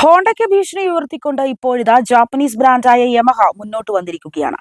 ഹോണ്ടയ്ക്ക് ഭീഷണി ഉയർത്തിക്കൊണ്ട് ഇപ്പോഴിതാ ജാപ്പനീസ് ബ്രാൻഡായ യമഹ മുന്നോട്ട് വന്നിരിക്കുകയാണ്.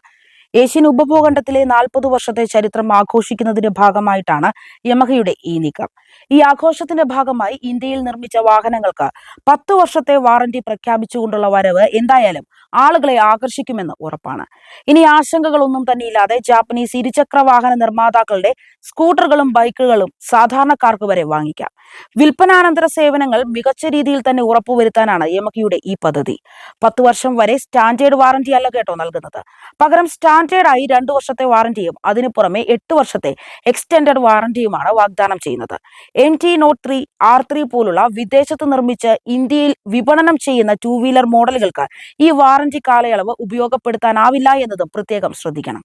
ഏഷ്യൻ ഉപഭൂഖണ്ഡത്തിലെ നാൽപ്പത് വർഷത്തെ ചരിത്രം ആഘോഷിക്കുന്നതിന്റെ ഭാഗമായിട്ടാണ് യമഹയുടെ ഈ നീക്കം. ഈ ആഘോഷത്തിന്റെ ഭാഗമായി ഇന്ത്യയിൽ നിർമ്മിച്ച വാഹനങ്ങൾക്ക് പത്ത് വർഷത്തെ വാറന്റി പ്രഖ്യാപിച്ചുകൊണ്ടുള്ള വരവ് എന്തായാലും ആളുകളെ ആകർഷിക്കുമെന്ന് ഉറപ്പാണ്. ഇനി ആശങ്കകളൊന്നും തന്നെ ഇല്ലാതെ ജാപ്പനീസ് ഇരുചക്ര വാഹന നിർമ്മാതാക്കളുടെ സ്കൂട്ടറുകളും ബൈക്കുകളും സാധാരണക്കാർക്ക് വരെ വാങ്ങിക്കാം. വിൽപ്പനാനന്തര സേവനങ്ങൾ മികച്ച രീതിയിൽ തന്നെ ഉറപ്പുവരുത്താനാണ് യമഹയുടെ ഈ പദ്ധതി. പത്ത് വർഷം വരെ സ്റ്റാൻഡേർഡ് വാറന്റി അല്ല കേട്ടോ നൽകുന്നത്. പകരം സ്റ്റാൻഡേർഡ് ആയി രണ്ടു വർഷത്തെ വാറന്റിയും അതിനു പുറമെ എട്ട് വർഷത്തെ എക്സ്റ്റെൻഡഡ് വാറന്റിയുമാണ് വാഗ്ദാനം ചെയ്യുന്നത്. N T note three R three പോലുള്ള വിദേശത്ത് നിർമ്മിച്ച് ഇന്ത്യയിൽ വിപണനം ചെയ്യുന്ന ടൂ വീലർ മോഡലുകൾക്ക് ഈ വാറന്റി കാലയളവ് ഉപയോഗപ്പെടുത്താനാവില്ല എന്നതും പ്രത്യേകം ശ്രദ്ധിക്കണം.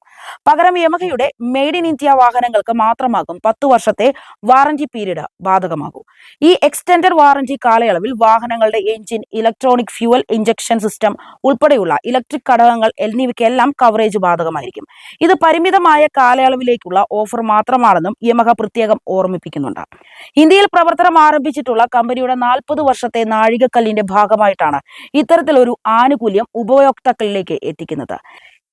പകരം യമഹയുടെ മെയ്ഡ് ഇൻ ഇന്ത്യ വാഹനങ്ങൾക്ക് മാത്രമാകും പത്ത് വർഷത്തെ വാറന്റി പീരീഡ് ബാധകമാകൂ. ഈ എക്സ്റ്റെൻഡഡ് വാറന്റി കാലയളവിൽ വാഹനങ്ങളുടെ engine electronic fuel injection system ഉൾപ്പെടെയുള്ള ഇലക്ട്രിക് ഘടകങ്ങൾ എന്നിവയ്ക്കെല്ലാം കവറേജ് ബാധകമായിരിക്കും ഇത് പരിമിതമായ കാലയളവിലേക്കുള്ള ഓഫർ മാത്രമാണെന്നും യമഹ പ്രത്യേകം ഓർമ്മിപ്പിക്കുന്നുണ്ട്. ഇന്ത്യയിൽ പ്രവർത്തനം ആരംഭിച്ചിട്ടുള്ള കമ്പനിയുടെ നാൽപ്പത് വർഷത്തെ നാഴികക്കല്ലിന്റെ ഭാഗമായിട്ടാണ് ഇത്തരത്തിലൊരു ആനുകൂല്യം ഉപയോക്താക്കളിലേക്ക് എത്തിക്കുന്നത്.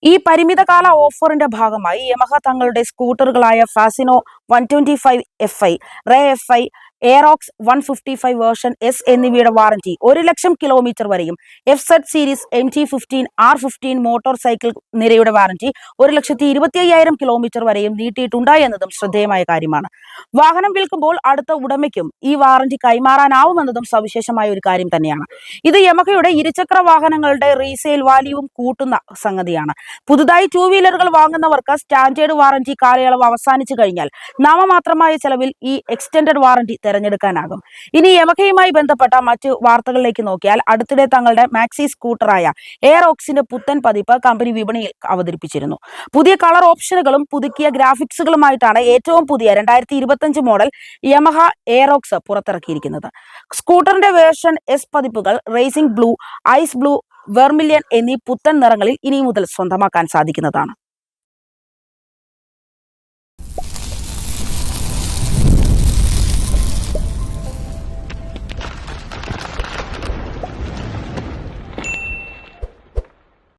ഈ പരിമിതകാല ഓഫറിന്റെ ഭാഗമായി യമഹ തങ്ങളുടെ സ്കൂട്ടറുകളായ Fascino one twenty five F I Ray F I Aerox one fifty five version S എന്നിവയുടെ വാറന്റി ഒരു ലക്ഷം കിലോമീറ്റർ വരെയും. F Z series M T fifteen R fifteen motorcycle നിരയുടെ വാറന്റി ഒരു ലക്ഷത്തി ഇരുപത്തി അയ്യായിരം കിലോമീറ്റർ വരെയും നീട്ടിയിട്ടുണ്ട് എന്നതും ശ്രദ്ധേയമായ കാര്യമാണ്. വാഹനം വിൽക്കുമ്പോൾ അടുത്ത ഉടമയ്ക്കും ഈ വാറന്റി കൈമാറാനാവുമെന്നതും സവിശേഷമായ ഒരു കാര്യം തന്നെയാണ്. ഇത് യമഹയുടെ ഇരുചക്ര വാഹനങ്ങളുടെ റീസെയിൽ വാല്യൂവും കൂട്ടുന്ന സംഗതിയാണ്. പുതുതായി ടൂ വീലറുകൾ വാങ്ങുന്നവർക്ക് സ്റ്റാൻഡേർഡ് വാറന്റി കാലയളവ് അവസാനിച്ചു കഴിഞ്ഞാൽ നാമമാത്രമായ ചെലവിൽ ഈ എക്സ്റ്റൻഡഡ് വാറന്റി തിരഞ്ഞെടുക്കാനാകും. ഇനി യമഹയുമായി ബന്ധപ്പെട്ട മറ്റ് വാർത്തകളിലേക്ക് നോക്കിയാൽ അടുത്തിടെ തങ്ങളുടെ മാക്സി സ്കൂട്ടറായ എയർ ഓക്സിന്റെ പുത്തൻ പതിപ്പ് കമ്പനി വിപണിയിൽ അവതരിപ്പിച്ചിരുന്നു. പുതിയ കളർ ഓപ്ഷനുകളും പുതുക്കിയ ഗ്രാഫിക്സുകളുമായിട്ടാണ് ഏറ്റവും പുതിയ രണ്ടായിരത്തി ഇരുപത്തഞ്ച് മോഡൽ യമഹ എയറോക്സ് പുറത്തിറക്കിയിരിക്കുന്നത്. സ്കൂട്ടറിന്റെ വേർഷൻ എസ് പതിപ്പുകൾ racing blue ice blue vermilion എന്നീ പുത്തൻ നിറങ്ങളിൽ ഇനി മുതൽ സ്വന്തമാക്കാൻ സാധിക്കുന്നതാണ്.